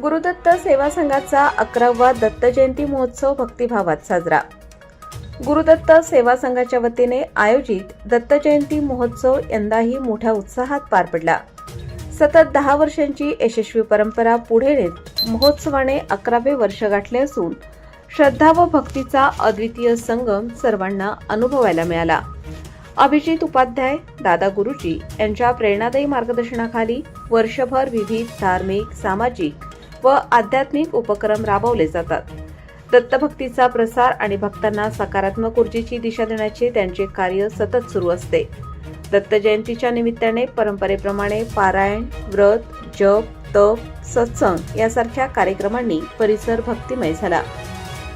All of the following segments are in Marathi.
गुरुदत्त सेवा संघाचा अकरावा दत्त जयंती महोत्सव भक्तिभावात साजरा. गुरुदत्त सेवा संघाच्या वतीने आयोजित दत्त जयंती महोत्सव यंदाही मोठ्या उत्साहात पार पडला. सतत दहा वर्षांची यशस्वी परंपरा पुढे नेत महोत्सवाने अकरावे वर्ष गाठले असून श्रद्धा व भक्तीचा अद्वितीय संगम सर्वांना अनुभवायला मिळाला. अभिजित उपाध्याय दादा गुरुजी यांच्या प्रेरणादायी मार्गदर्शनाखाली वर्षभर विविध धार्मिक सामाजिक व आध्यात्मिक उपक्रम राबवले जातात. दत्तभक्तीचा प्रसार आणि भक्तांना सकारात्मक ऊर्जेची दिशा देण्याचे त्यांचे कार्य सतत सुरू असते. दत्त जयंतीच्या निमित्ताने परंपरेप्रमाणे पारायण व्रत जप तप सत्संग यासारख्या कार्यक्रमांनी परिसर भक्तिमय झाला.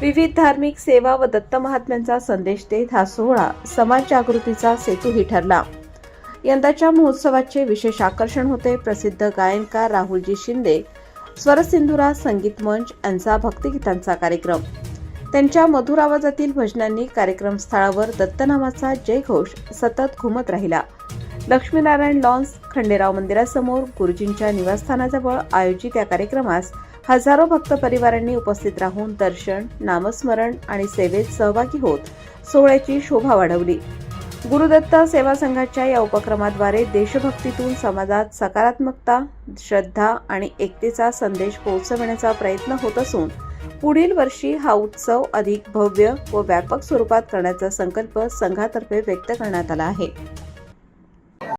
विविध धार्मिक सेवा व दत्त महात्म्यांचा संदेश देत हा सोहळा समाज जागृतीचा सेतूही ठरला. यंदाच्या महोत्सवाचे विशेष आकर्षण होते प्रसिद्ध गायनकार राहुलजी शिंदे स्वरसिंधुरा संगीत मंच यांचा भक्तिगीतांचा कार्यक्रम. त्यांच्या मधुर आवाजातील भजनांनी कार्यक्रम स्थळावर दत्तनामाचा जयघोष सतत घुमत राहिला. लक्ष्मीनारायण लॉन्स खंडेराव मंदिरासमोर गुरुजींच्या निवासस्थानाजवळ आयोजित या कार्यक्रमास हजारो भक्त परिवारांनी उपस्थित राहून दर्शन नामस्मरण आणि सेवेत सहभागी होत सोहळ्याची शोभा वाढवली. गुरुदत्त सेवा संघाच्या या उपक्रमाद्वारे देशभक्तीतून समाजात सकारात्मकता श्रद्धा आणि एकतेचा संदेश पोहोचविण्याचा प्रयत्न होत असून पुढील वर्षी हा उत्सव अधिक भव्य व व्यापक स्वरूपात करण्याचा संकल्प संघातर्फे व्यक्त करण्यात आला आहे.